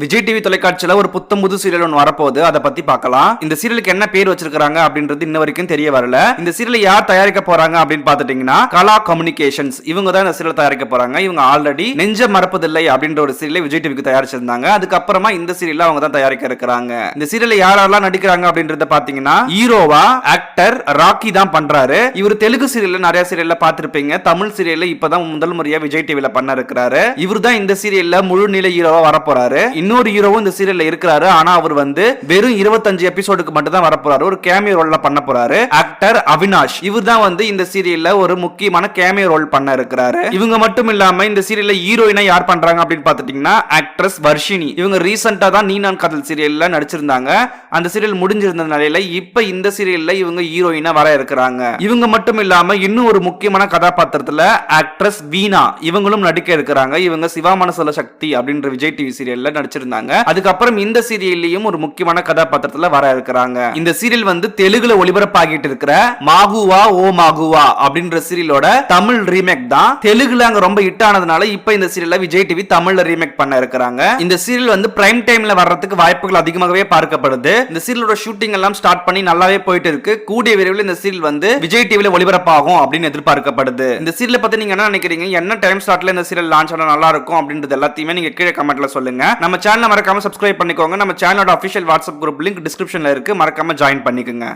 Vijay TV தொலைக்காட்சியில் ஒரு புத்தம் புது சீரியல் ஒன்று வரப்போகுது. அதை பத்தி பார்க்கலாம். இந்த சீரியலுக்கு என்ன பேர் வச்சிருக்காங்க அப்படின்றது இன்ன வரைக்கும் தெரிய வரல. இந்த சீரியலை யார் தயாரிக்க போறாங்க அப்படின்னு பாத்துட்டீங்கன்னா கலா கம்யூனிகேஷன்ஸ் இவங்க தான் இந்த சீரியல் தயாரிக்க போறாங்க. இவங்க ஆல்ரெடி நெஞ்ச மறப்பதில்லை அப்படின்ற ஒரு சீரியலை விஜய் டிவிக்கு தயாரிச்சிருந்தாங்க. அதுக்கப்புறமா இந்த சீரியல் அவங்க தான் தயாரிக்க இருக்கிறாங்க. இந்த சீரியல் யாரெல்லாம் நடிக்கிறாங்க அப்படின்றத பாத்தீங்கன்னா ஹீரோவா ஆக்டர் ராக்கி தான் பண்றாரு. இவர் தெலுங்கு சீரியல்ல நிறைய சீரியல்ல பார்த்திருப்பீங்க. தமிழ் சீரியல்ல இப்பதான் முதல் முறையா விஜய் டிவில பண்ண இருக்கிறாரு. இவர் தான் இந்த சீரியல்ல முழு நிலை ஹீரோவா வரப்போறாரு. இன்னொரு ஹீரோவும் இந்த சீரியல்ல இருக்கிறாரு. ஆனா அவர் வந்து வெறும் 25 எபிசோடுக்கு மட்டும் தான் வரப்போறாரு. ஒரு கேமியோ ரோல்ல பண்ண போறாரு. ஆக்டர் அவினாஷ் இவர் தான் வந்து இந்த சீரியல்ல ஒரு முக்கியமான கேமியோ ரோல் பண்ண இருக்கிறாரு. இவங்க மட்டும் இல்லாம இந்த சீரியல்ல ஹீரோயினா யார் பண்றாங்க அப்படின்னு பாத்துட்டீங்கன்னா ஆக்ட்ரஸ் வர்ஷினி. இவங்க ரீசெண்டா தான் நீ நான் காதல் சீரியல்ல நடிச்சிருந்தாங்க. அந்த சீரியல் முடிஞ்சிருந்த நிலையில இப்ப இந்த சீரியல்ல இவங்க ஹீரோயினா வர இருக்கிறாங்க. இவங்க மட்டும் இல்லாம இன்னும் ஒரு முக்கியமான கதாபாத்திரத்துல ஆக்ட்ரஸ் வீணா. இவங்களும் நடிக்க இருக்கிறாங்க. இவங்க சிவா மனசுல சக்தி அப்படின்ற விஜய் டிவி சீரியல்ல நடிச்சிருந்தாங்க அதுக்கப்புறம் இந்த சீரியல்லையும் ஒரு முக்கியமான கதாபாத்திரத்துல வர இருக்கிறாங்க. இந்த சீரியல் வந்து தெலுங்குல ஒளிபரப்பாகிட்டு இருக்கிற மாகுவா ஓ மாகுவா அப்படின்ற சீரியலோட தமிழ் ரீமேக் தான். தெலுங்குல அங்க ரொம்ப ஹிட் ஆனதுனால இப்ப இந்த சீரியல்ல விஜய் டிவி தமிழ்ல ரீமேக் பண்ண இருக்கிறாங்க. இந்த சீரியல் வந்து பிரைம் டைம்ல வர்றதுக்கு வாய்ப்புகள் அதிகமாகவே பார்க்கப்படுது. இந்த சீரியலோட ஷூட்டிங் எல்லாம் ஸ்டார்ட் பண்ணி நல்லாவே போயிட்டு இருக்கு கூடிய விரைவில் இந்த சீரியல் வந்து விஜய் டிவில ஒளிபரப்பாகும் அப்படின்னு எதிர்பார்க்கப்படுது. இந்த சீரியல் பத்தி நீங்க என்ன நினைக்கிறீங்க? என்ன டைம் ஸ்லாட்ல இந்த சீரியல் லான்ச் ஆனா நல்லா இருக்கும் அப்படின்றது எல்லாத்தையுமே நீங்க கீழே கமெண்ட்ல சொல்லுங்க. நம்ம சேனலை மறக்காமல் சப்ஸ்கிரைப் பண்ணிக்கோங்க. நம்ம சேனலோட அஃபிஷியல் வாட்ஸ்அப் குரூப் லிங்க் டிஸ்கிரிப்ஷனில் இருக்குது மறக்காம ஜாயின் பண்ணிக்கோங்க.